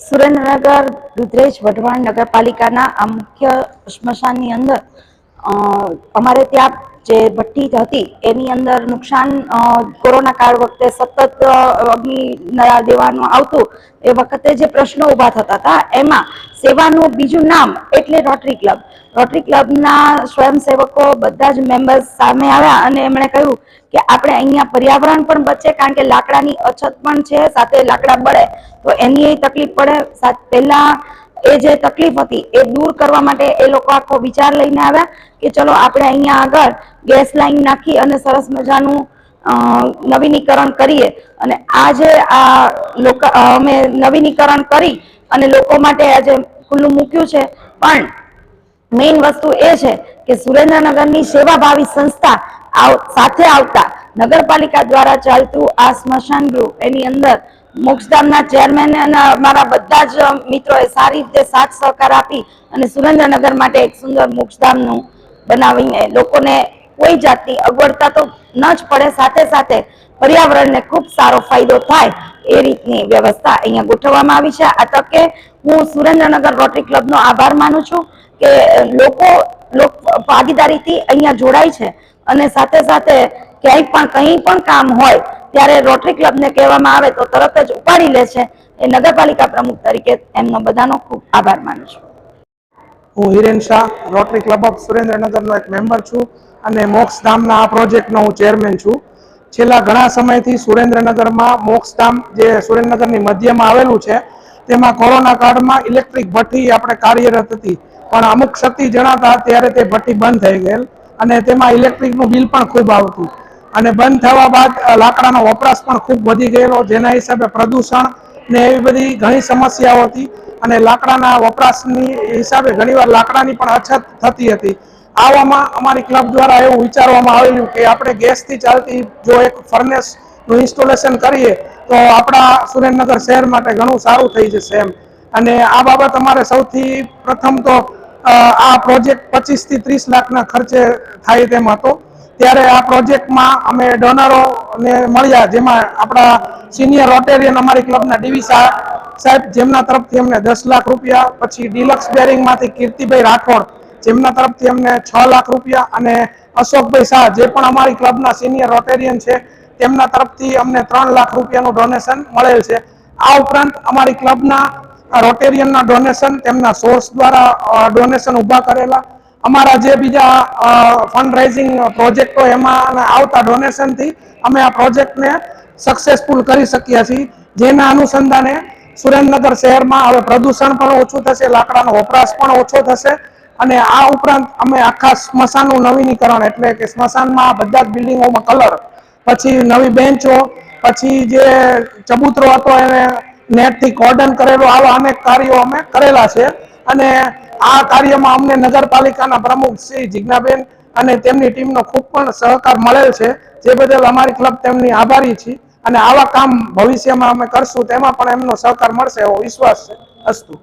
સુરેન્દ્રનગર રુદ્રેશ વઢવાણ નગરપાલિકાના આ મુખ્ય સ્મશાનની અંદર અમારે ત્યાં જે ભઠ્ઠી હતી, એની અંદર નુકસાન કોરોના કાળ વખતે સતત અગ્નિ દેવાનું આવતું, એ વખતે જે પ્રશ્નો ઊભા થતા હતા, એમાં સેવાનું બીજું નામ એટલે રોટરી ક્લબ. રોટરી ક્લબના સ્વયંસેવકો બધા જ મેમ્બર્સ સામે આવ્યા અને એમણે કહ્યું કે આપણે અહીંયા પર્યાવરણ પણ બચે, કારણ કે લાકડાની અછત પણ છે, સાથે લાકડા બળે, તો એની તકલીફ પડે. પહેલા એ જે તકલીફ હતી એ દૂર કરવા માટે એ લોકો આખો વિચાર લઈને આવ્યા કે ચલો આપણે અહીંયા આગળ ગેસ લાઈન નાખી અને સરસ મજાનું નવીનીકરણ કરીએ. અને આ જે આ લોકો અમે નવીનીકરણ કરી અને લોકો માટે આજે ખુલ્લું મૂક્યું છે. પણ મેઇન વસ્તુ એ છે કે સુરેન્દ્રનગરની સેવાભાવી સંસ્થા સાથે આવતા નગરપાલિકા દ્વારા ચાલતું આ સ્મશાન ગૃહ એની અંદર મોક્ષધામના ચેરમેન અને અમારા બધા જ મિત્રોએ સારી રીતે સાથ સહકાર આપી અને સુરેન્દ્રનગર માટે એક સુંદર મોક્ષધામનું બનાવીને લોકોને કોઈ જાતની અગવડતા તો ન જ પડે, સાથે સાથે પર્યાવરણને ખૂબ સારો ફાયદો થાય એ રીતની વ્યવસ્થા અહીંયા ગોઠવવામાં આવી છે. આ તકે હું સુરેન્દ્રનગર રોટરી ક્લબનો આભાર માનું છું કે લોકો લોક ભાગીદારીથી અહીંયા જોડાય છે અને સાથે સાથે ક્યાંય પણ કંઈ પણ કામ હોય ત્યારે રોટરી ક્લબને કહેવામાં આવે તો તરત જ ઉપાડી લે છે. એ નગરપાલિકા પ્રમુખ તરીકે એમનો બધાનો ખૂબ આભાર માનું છું. હું Hiren Shah, Rotary Club of સુરેન્દ્રનગરનો એક મેમ્બર છું અને મોક્ષધામના આ પ્રોજેક્ટનો હું ચેરમેન છું. છેલ્લા ઘણા સમયથી સુરેન્દ્રનગરમાં મોક્ષધામ જે સુરેન્દ્રનગરની મધ્યમાં આવેલું છે, તેમાં કોરોના કાળમાં ઇલેક્ટ્રિક ભઠ્ઠી આપણે કાર્યરત હતી. પણ અમુક ક્ષતિ જણાતા ત્યારે તે ભઠ્ઠી બંધ થઈ ગયેલ અને તેમાં ઇલેક્ટ્રિકનું બિલ પણ ખૂબ આવતું. અને બંધ થવા બાદ લાકડાનો વપરાશ પણ ખૂબ વધી ગયેલો. જેના હિસાબે પ્રદૂષણ ને એવી બધી ઘણી સમસ્યાઓ હતી. અને લાકડાના વપરાશની હિસાબે ઘણીવાર લાકડાની પણ અછત થતી હતી. આવામાં અમારી ક્લબ દ્વારા એવું વિચારવામાં આવેલું કે આપણે ગેસથી ચાલતી જો એક ફર્નેસનું ઇન્સ્ટોલેશન કરીએ, તો આપણા સુરેન્દ્રનગર શહેર માટે ઘણું સારું થઈ જશે એમ. અને આ બાબત અમારે સૌથી પ્રથમ તો આ પ્રોજેક્ટ પચીસથી ત્રીસ લાખના ખર્ચે થાય તેમ હતો. ત્યારે આ પ્રોજેક્ટમાં અમે ડોનરોને મળ્યા, જેમાં આપણા સિનિયર રોટેરિયન અમારી ક્લબના ડીવી સાહેબ, જેમના તરફથી અમને દસ લાખ રૂપિયા, પછી ડિલક્સ બેરિંગમાંથી કીર્તિભાઈ રાઠોડ, જેમના તરફથી અમને છ લાખ રૂપિયા અને અશોકભાઈ શાહ, જે પણ અમારી ક્લબના સિનિયર રોટેરિયન છે, તેમના તરફથી અમને ત્રણ લાખ રૂપિયાનું ડોનેશન મળેલ છે. આ ઉપરાંત અમારી ક્લબના રોટેરિયનના ડોનેશન તેમના સોર્સ દ્વારા ડોનેશન ઊભા કરેલા. અમારા જે બીજા ફંડ રાઇઝિંગ પ્રોજેક્ટો એમાં આવતા ડોનેશનથી અમે આ પ્રોજેક્ટને સક્સેસફુલ કરી શક્યા છીએ. જેના અનુસંધાને સુરેન્દ્રનગર શહેરમાં હવે પ્રદૂષણ પણ ઓછું થશે, લાકડાનો વપરાશ પણ ઓછો થશે અને આ ઉપરાંત અમે આખા સ્મશાનનું નવીનીકરણ એટલે કે સ્મશાનમાં બધા જ બિલ્ડિંગોમાં કલર, પછી નવી બેન્ચો, પછી જે ચબૂતરો હતો એને નેટથી કોર્ડન કરેલો, આવા અનેક કાર્યો અમે કરેલા છે. અને આ કાર્યમાં અમને નગરપાલિકાના પ્રમુખ શ્રી જિજ્ઞાબેન અને તેમની ટીમનો ખૂબ પણ સહકાર મળેલ છે. જે બદલ અમારી ક્લબ તેમની આભારી છે અને આવા કામ ભવિષ્યમાં અમે કરશું તેમાં પણ એમનો સહકાર મળશે એવો વિશ્વાસ છે. અસ્તુ.